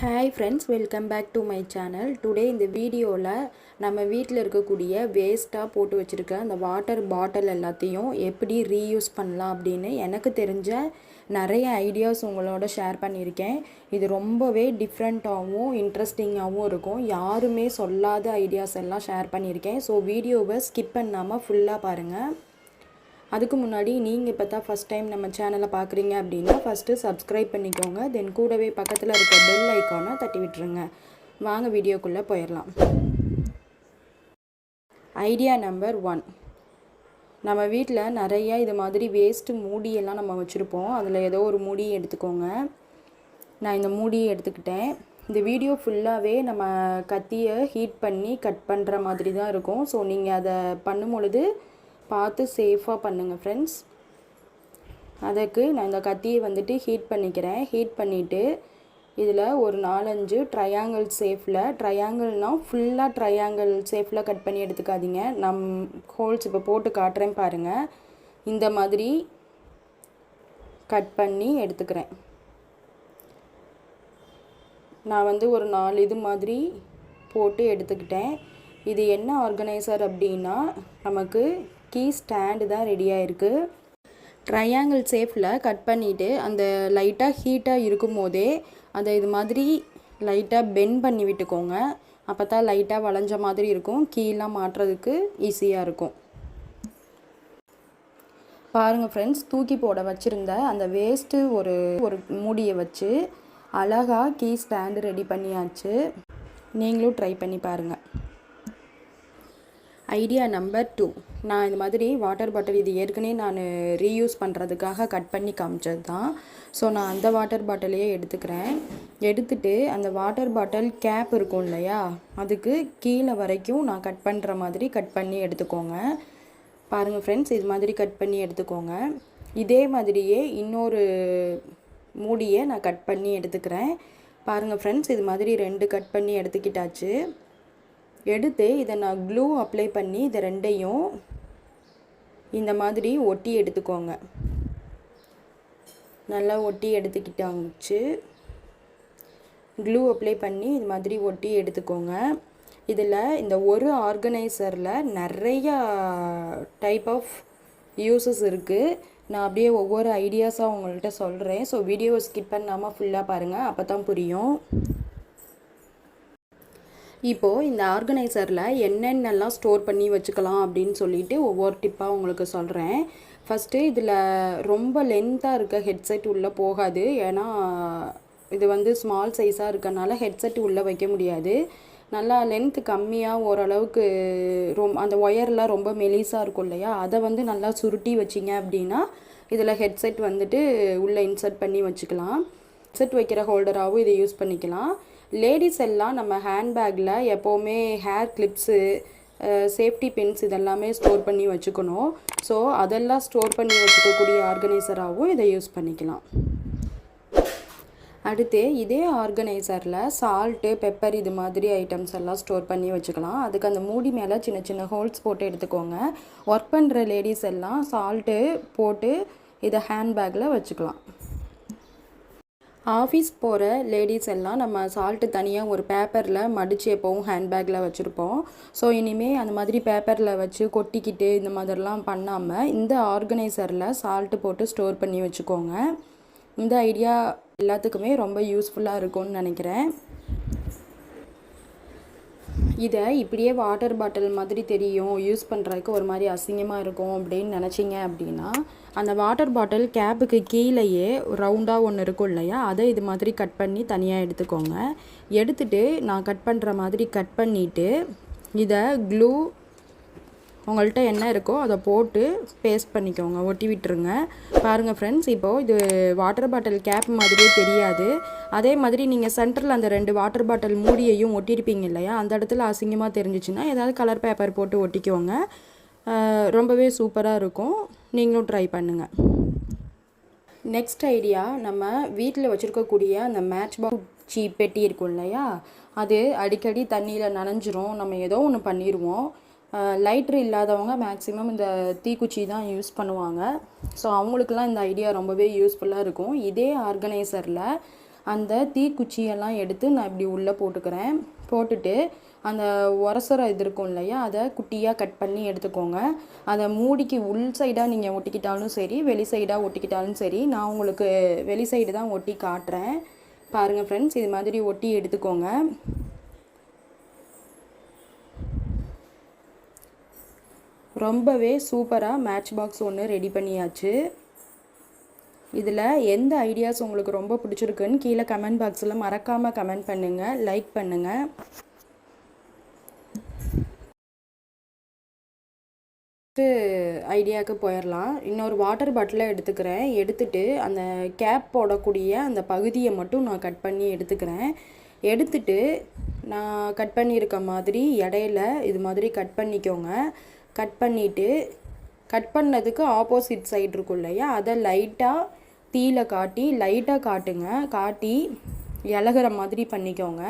Hi friends welcome back to my channel today இந்த வீடியோவில் நம்ம வீட்டில் இருக்கக்கூடிய வேஸ்ட்டாக போட்டு வச்சுருக்க அந்த வாட்டர் பாட்டில் எல்லாத்தையும் எப்படி ரீயூஸ் பண்ணலாம் அப்படின்னு எனக்கு தெரிஞ்ச நிறைய ஐடியாஸ் உங்களோட ஷேர் பண்ணியிருக்கேன். இது ரொம்பவே டிஃப்ரெண்ட்டாகவும் இன்ட்ரெஸ்டிங்காகவும் இருக்கும். யாருமே சொல்லாத ஐடியாஸ் எல்லாம் ஷேர் பண்ணியிருக்கேன். ஸோ வீடியோவை ஸ்கிப் பண்ணாமல் ஃபுல்லாக பாருங்கள் அதுக்கு முன்னாடி நீங்கள் இப்போ தான் ஃபஸ்ட் டைம் நம்ம சேனலை பார்க்குறீங்க அப்படின்னா ஃபஸ்ட்டு சப்ஸ்கிரைப் பண்ணிக்கோங்க. தென் கூடவே பக்கத்தில் இருக்க பெல் ஐக்கானை தட்டி விட்டுருங்க. வாங்க வீடியோக்குள்ளே போயிடலாம் ஐடியா நம்பர் ஒன் நம்ம வீட்டில் நிறைய இது மாதிரி வேஸ்ட்டு மூடியெல்லாம் நம்ம வச்சுருப்போம். அதில் ஏதோ ஒரு மூடி எடுத்துக்கோங்க. நான் இந்த மூடியை எடுத்துக்கிட்டேன். இந்த வீடியோ ஃபுல்லாகவே நம்ம கத்தியை ஹீட் பண்ணி கட் பண்ணுற மாதிரி தான் இருக்கும். ஸோ நீங்கள் அதை பண்ணும் பொழுது பார்த்து சேஃபாக பண்ணுங்கள் ஃப்ரெண்ட்ஸ் அதுக்கு நான் இந்த கத்தியை வந்துட்டு ஹீட் பண்ணிக்கிறேன். ஹீட் பண்ணிவிட்டு இதில் ஒரு நாலஞ்சு ட்ரையாங்கிள் சேஃபில் ட்ரையாங்கிள்னால் ஃபுல்லாக ட்ரையாங்கிள் சேஃபில் கட் பண்ணி எடுத்துக்காதீங்க. நம் ஹோல்ஸ் இப்போ போட்டு காட்டுறேன் பாருங்கள் இந்த மாதிரி கட் பண்ணி எடுத்துக்கிறேன். நான் வந்து ஒரு நாலு இது மாதிரி போட்டு எடுத்துக்கிட்டேன். இது என்ன ஆர்கனைசர் அப்படின்னா நமக்கு கீ ஸ்டாண்டு தான் ரெடியாக இருக்குது ட்ரையாங்கிள் ஷேப்பில் கட் பண்ணிவிட்டு அந்த லைட்டாக ஹீட்டாக இருக்கும் போதே அதை இது மாதிரி லைட்டாக பெண்ட் பண்ணி விட்டுக்கோங்க. அப்போ தான் லைட்டாக வளைஞ்ச மாதிரி இருக்கும். கீழெலாம் மாட்டுறதுக்கு ஈஸியாக இருக்கும். பாருங்கள் ஃப்ரெண்ட்ஸ் தூக்கி போட வச்சுருந்த அந்த வேஸ்ட்டு ஒரு ஒரு மூடியை வச்சு அழகாக கீ ஸ்டாண்டு ரெடி பண்ணியாச்சு. நீங்களும் ட்ரை பண்ணி பாருங்கள் ஐடியா நம்பர் டூ நான் இந்த மாதிரி வாட்டர் பாட்டில் இது ஏற்கனவே நான் ரீயூஸ் பண்ணுறதுக்காக கட் பண்ணி காமிச்சது தான் ஸோ நான் அந்த வாட்டர் பாட்டிலையே எடுத்துக்கிறேன். எடுத்துட்டு அந்த வாட்டர் பாட்டில் கேப் இருக்கும் இல்லையா? அதுக்கு கீழே வரைக்கும் நான் கட் பண்ணுற மாதிரி கட் பண்ணி எடுத்துக்கோங்க. பாருங்கள் ஃப்ரெண்ட்ஸ் இது மாதிரி கட் பண்ணி எடுத்துக்கோங்க. இதே மாதிரியே இன்னொரு மூடியை நான் கட் பண்ணி எடுத்துக்கிறேன். பாருங்கள் ஃப்ரெண்ட்ஸ் இது மாதிரி ரெண்டு கட் பண்ணி எடுத்துக்கிட்டாச்சு. எடுத்து இதை நான் க்ளூ அப்ளை பண்ணி இதை ரெண்டையும் இந்த மாதிரி ஒட்டி எடுத்துக்கோங்க. நல்லா ஒட்டி எடுத்துக்கிட்டாச்சு. க்ளூ அப்ளை பண்ணி இது மாதிரி ஒட்டி எடுத்துக்கோங்க. இதில் இந்த ஒரு ஆர்கனைசரில் நிறையா டைப் ஆஃப் யூஸஸ் இருக்குது நான் அப்படியே ஒவ்வொரு ஐடியாஸாக உங்கள்கிட்ட சொல்கிறேன் ஸோ வீடியோவை ஸ்கிப் பண்ணாமல் ஃபுல்லாக பாருங்கள் அப்போ தான் புரியும். இப்போது இந்த ஆர்கனைசரில் என்னென்னலாம் ஸ்டோர் பண்ணி வச்சுக்கலாம் அப்படின்னு சொல்லிட்டு ஒவ்வொரு டிப்பாக உங்களுக்கு சொல்கிறேன் ஃபஸ்ட்டு இதில் ரொம்ப லென்த்தாக இருக்க ஹெட்செட் உள்ளே போகாது. ஏன்னா இது வந்து ஸ்மால் சைஸாக இருக்கனால ஹெட்செட் உள்ளே வைக்க முடியாது. நல்லா லென்த்து கம்மியாக ஓரளவுக்கு ரொம் அந்த ஒயர்லாம் ரொம்ப மெலிசாக இருக்கும் இல்லையா? அதை வந்து நல்லா சுருட்டி வச்சிங்க அப்படின்னா இதில் ஹெட்செட் வந்துட்டு உள்ளே இன்சர்ட் பண்ணி வச்சுக்கலாம். ஹெட்செட் வைக்கிற ஹோல்டராகவும் இதை யூஸ் பண்ணிக்கலாம். லேடிஸ் எல்லாம் நம்ம ஹேண்ட்பேக்கில் எப்போவுமே ஹேர் கிளிப்ஸு சேஃப்டி பின்ஸ் இதெல்லாமே ஸ்டோர் பண்ணி வச்சுக்கணும். ஸோ அதெல்லாம் ஸ்டோர் பண்ணி வச்சுக்கக்கூடிய ஆர்கனைசராகவும் இதை யூஸ் பண்ணிக்கலாம். அடுத்து இதே ஆர்கனைசரில் சால்ட்டு பெப்பர் இது மாதிரி ஐட்டம்ஸ் எல்லாம் ஸ்டோர் பண்ணி வச்சுக்கலாம். அதுக்கு அந்த மூடி மேலே சின்ன சின்ன ஹோல்ஸ் போட்டு எடுத்துக்கோங்க. ஒர்க் பண்ணுற லேடிஸ் எல்லாம் சால்ட்டு போட்டு இதை ஹேண்ட்பேக்கில் வச்சுக்கலாம். ஆஃபீஸ் போகிற லேடிஸ் எல்லாம் நம்ம சால்ட்டு தனியாக ஒரு பேப்பரில் மடித்து எப்போவும் ஹேண்ட்பேக்கில் வச்சுருப்போம். ஸோ இனிமேல் அந்த மாதிரி பேப்பரில் வச்சு கொட்டிக்கிட்டு இந்த மாதிரிலாம் பண்ணாமல் இந்த ஆர்கனைசரில் சால்ட்டு போட்டு ஸ்டோர் பண்ணி வச்சுக்கோங்க. இந்த ஐடியா எல்லாத்துக்குமே ரொம்ப யூஸ்ஃபுல்லாக இருக்கும்னு நினைக்கிறேன். இதை இப்படியே வாட்டர் பாட்டில் மாதிரி தெரியும் யூஸ் பண்ணுறதுக்கு ஒரு மாதிரி அசிங்கமாக இருக்கும் அப்படின்னு நினச்சிங்க அப்படின்னா அந்த வாட்டர் பாட்டில் கேப்புக்கு கீழேயே ரவுண்டாக ஒன்று இருக்கும் இல்லையா? அதை இது மாதிரி கட் பண்ணி தனியாக எடுத்துக்கோங்க. எடுத்துட்டு நான் கட் பண்ணுற மாதிரி கட் பண்ணிவிட்டு இதை க்ளூ உங்கள்கிட்ட என்ன இருக்கோ அதை போட்டு பேஸ்ட் பண்ணிக்கோங்க. ஒட்டி விட்டுருங்க. பாருங்கள் ஃப்ரெண்ட்ஸ் இப்போது இது வாட்டர் பாட்டில் கேப் மாதிரியே தெரியாது. அதே மாதிரி நீங்கள் சென்டரில் அந்த ரெண்டு வாட்டர் பாட்டில் மூடியையும் ஒட்டியிருப்பீங்க இல்லையா? அந்த இடத்துல அசிங்கமாக தெரிஞ்சிச்சுன்னா ஏதாவது கலர் பேப்பர் போட்டு ஒட்டிக்கோங்க. ரொம்பவே சூப்பராக இருக்கும். நீங்களும் ட்ரை பண்ணுங்கள் நெக்ஸ்ட் ஐடியா நம்ம வீட்டில் வச்சுருக்கக்கூடிய அந்த மேட்ச் பாக்ஸ் பெட்டி இருக்கும் இல்லையா? அது அடிக்கடி தண்ணியில் நனைஞ்சிரும். நம்ம ஏதோ ஒன்று பண்ணிடுவோம் லைட்ரு இல்லாதவங்க மேக்ஸிமம் இந்த தீக்குச்சி தான் யூஸ் பண்ணுவாங்க. ஸோ அவங்களுக்குலாம் இந்த ஐடியா ரொம்பவே யூஸ்ஃபுல்லாக இருக்கும். இதே ஆர்கனைசரில் அந்த தீக்குச்சியெல்லாம் எடுத்து நான் இப்படி உள்ளே போட்டுக்கிறேன். போட்டுட்டு அந்த உரசுற இது இருக்கும் இல்லையா அதை குட்டியாக கட் பண்ணி எடுத்துக்கோங்க. அதை மூடிக்கு உள் சைடாக நீங்கள் ஒட்டிக்கிட்டாலும் சரி வெளி சைடாக ஒட்டிக்கிட்டாலும் சரி நான் உங்களுக்கு வெளி சைடு தான் ஒட்டி காட்டுறேன். பாருங்கள் ஃப்ரெண்ட்ஸ் இது மாதிரி ஒட்டி எடுத்துக்கோங்க. ரொம்பவே சூப்பராக மேட்ச் பாக்ஸ் ஒன்று ரெடி பண்ணியாச்சு. இதில் எந்த ஐடியாஸ் உங்களுக்கு ரொம்ப பிடிச்சிருக்குன்னு கீழே கமெண்ட் பாக்ஸில் மறக்காமல் கமெண்ட் பண்ணுங்கள் லைக் பண்ணுங்கள் ஐடியாவுக்கு போயிடலாம் இன்னொரு வாட்டர் பாட்டிலை எடுத்துக்கிறேன். எடுத்துட்டு அந்த கேப் போடக்கூடிய அந்த பகுதியை மட்டும் நான் கட் பண்ணி எடுத்துக்கிறேன். எடுத்துட்டு நான் கட் பண்ணியிருக்க மாதிரி இடையில இது மாதிரி கட் பண்ணிக்கோங்க. கட் பண்ணிவிட்டு கட் பண்ணதுக்கு ஆப்போசிட் சைடு இருக்கும் இல்லையா? அதை லைட்டாக தீயில காட்டி லைட்டாக காட்டுங்க. காட்டி இலகிற மாதிரி பண்ணிக்கோங்க.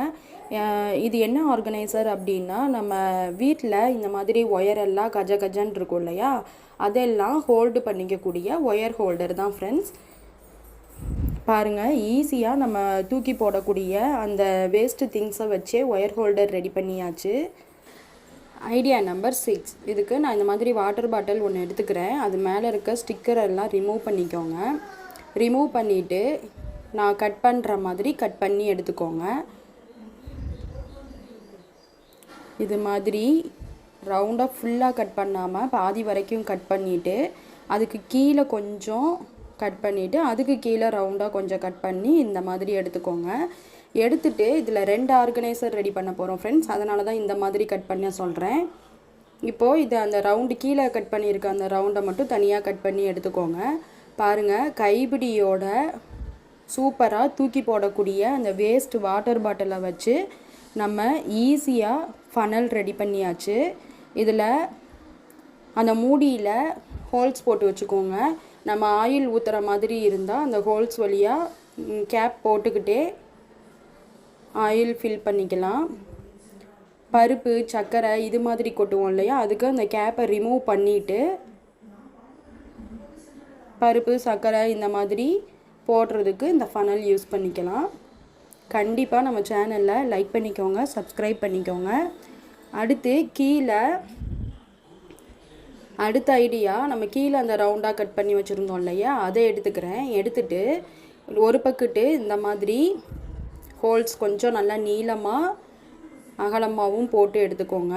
இது என்ன ஆர்கனைசர் அப்படின்னா நம்ம வீட்டில் இந்த மாதிரி ஒயரெல்லாம் கஜ கஜன் இருக்கும் இல்லையா? அதெல்லாம் ஹோல்டு பண்ணிக்கக்கூடிய ஒயர் ஹோல்டர் தான் ஃப்ரெண்ட்ஸ் பாருங்கள் ஈஸியாக நம்ம தூக்கி போடக்கூடிய அந்த வேஸ்ட்டு திங்ஸை வச்சே ஒயர் ஹோல்டர் ரெடி பண்ணியாச்சு. ஐடியா நம்பர் சிக்ஸ் இதுக்கு நான் இந்த மாதிரி வாட்டர் பாட்டில் ஒன்று எடுத்துக்கிறேன். அது மேலே இருக்க ஸ்டிக்கர் எல்லாம் ரிமூவ் பண்ணிக்கோங்க. ரிமூவ் பண்ணிவிட்டு நான் கட் பண்ணுற மாதிரி கட் பண்ணி எடுத்துக்கோங்க. இது மாதிரி ரவுண்டாக ஃபுல்லாக கட் பண்ணாமல் பாதி வரைக்கும் கட் பண்ணிவிட்டு அதுக்கு கீழே கொஞ்சம் கட் பண்ணிவிட்டு அதுக்கு கீழே ரவுண்டாக கொஞ்சம் கட் பண்ணி இந்த மாதிரி எடுத்துக்கோங்க. எடுத்துட்டு இதில் ரெண்டு ஆர்கனைசர் ரெடி பண்ண போகிறோம் ஃப்ரெண்ட்ஸ். அதனால தான் இந்த மாதிரி கட் பண்ண சொல்கிறேன். இப்போது இது அந்த ரவுண்டு கீழே கட் பண்ணியிருக்க அந்த ரவுண்டை மட்டும் தனியாக கட் பண்ணி எடுத்துக்கோங்க. பாருங்கள் கைபிடியோட சூப்பராக தூக்கி போடக்கூடிய அந்த வேஸ்ட் வாட்டர் பாட்டிலை வச்சு நம்ம ஈஸியாக ஃபனல் ரெடி பண்ணியாச்சு. இதில் அந்த மூடியில் ஹோல்ஸ் போட்டு வச்சுக்கோங்க. நம்ம ஆயில் ஊற்றுற மாதிரி இருந்தால் அந்த ஹோல்ஸ் வழியாக கேப் போட்டுக்கிட்டே ஆயில் ஃபில் பண்ணிக்கலாம். பருப்பு சர்க்கரை இது மாதிரி கொட்டுவோம் இல்லையா? அதுக்கு அந்த கேப்பை ரிமூவ் பண்ணிவிட்டு பருப்பு சர்க்கரை இந்த மாதிரி போடுறதுக்கு இந்த ஃபனல் யூஸ் பண்ணிக்கலாம். கண்டிப்பாக நம்ம சேனலில் லைக் பண்ணிக்கோங்க சப்ஸ்கிரைப் பண்ணிக்கோங்க. அடுத்து கீழே அடுத்த ஐடியா நம்ம கீழே அந்த ரவுண்டாக கட் பண்ணி வச்சுருந்தோம் இல்லையா? அதை எடுத்துக்கிறேன். எடுத்துட்டு ஒரு பக்கெட்டு இந்த மாதிரி ஹோல்ஸ் கொஞ்சம் நல்லா நீளமாக அகலமாகவும் போட்டு எடுத்துக்கோங்க.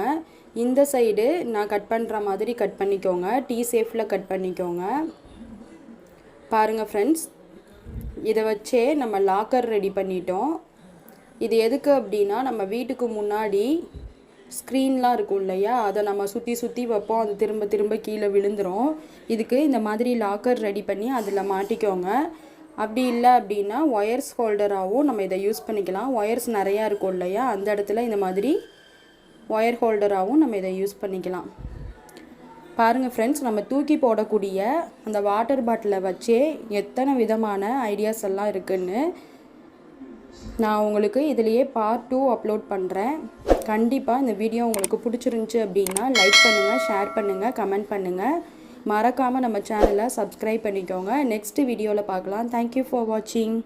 இந்த சைடு நான் கட் பண்ணுற மாதிரி கட் பண்ணிக்கோங்க. டீ சேஃபில் கட் பண்ணிக்கோங்க. பாருங்கள் ஃப்ரெண்ட்ஸ் இதை வச்சே நம்ம லாக்கர் ரெடி பண்ணிட்டோம். இது எதுக்கு அப்படின்னா நம்ம வீட்டுக்கு முன்னாடி ஸ்க்ரீன்லாம் இருக்கும் இல்லையா? அதை நம்ம சுற்றி சுற்றி வைப்போம். அது திரும்ப திரும்ப கீழே விழுந்துடும் இதுக்கு இந்த மாதிரி லாக்கர் ரெடி பண்ணி அதில் மாட்டிக்கோங்க. அப்படி இல்லை அப்படின்னா ஒயர்ஸ் ஹோல்டராகவும் நம்ம இதை யூஸ் பண்ணிக்கலாம். ஒயர்ஸ் நிறையா இருக்கும் இல்லையா? அந்த இடத்துல இந்த மாதிரி ஒயர் ஹோல்டராகவும் நம்ம இதை யூஸ் பண்ணிக்கலாம். பாருங்கள் ஃப்ரெண்ட்ஸ் நம்ம தூக்கி போடக்கூடிய அந்த வாட்டர் பாட்டிலை வச்சே எத்தனை விதமான ஐடியாஸ் எல்லாம் இருக்குன்னு நான் உங்களுக்கு இதுலேயே பார்ட் டூ அப்லோட் பண்ணுறேன் கண்டிப்பாக இந்த வீடியோ உங்களுக்கு பிடிச்சிருந்துச்சி அப்படின்னா லைக் பண்ணுங்கள் ஷேர் பண்ணுங்கள் கமெண்ட் பண்ணுங்கள் மறக்காமல் நம்ம சேனலை சப்ஸ்கிரைப் பண்ணிக்கோங்க. நெக்ஸ்ட் வீடியோவில் பார்க்கலாம். தேங்க்யூ ஃபார் வாட்சிங்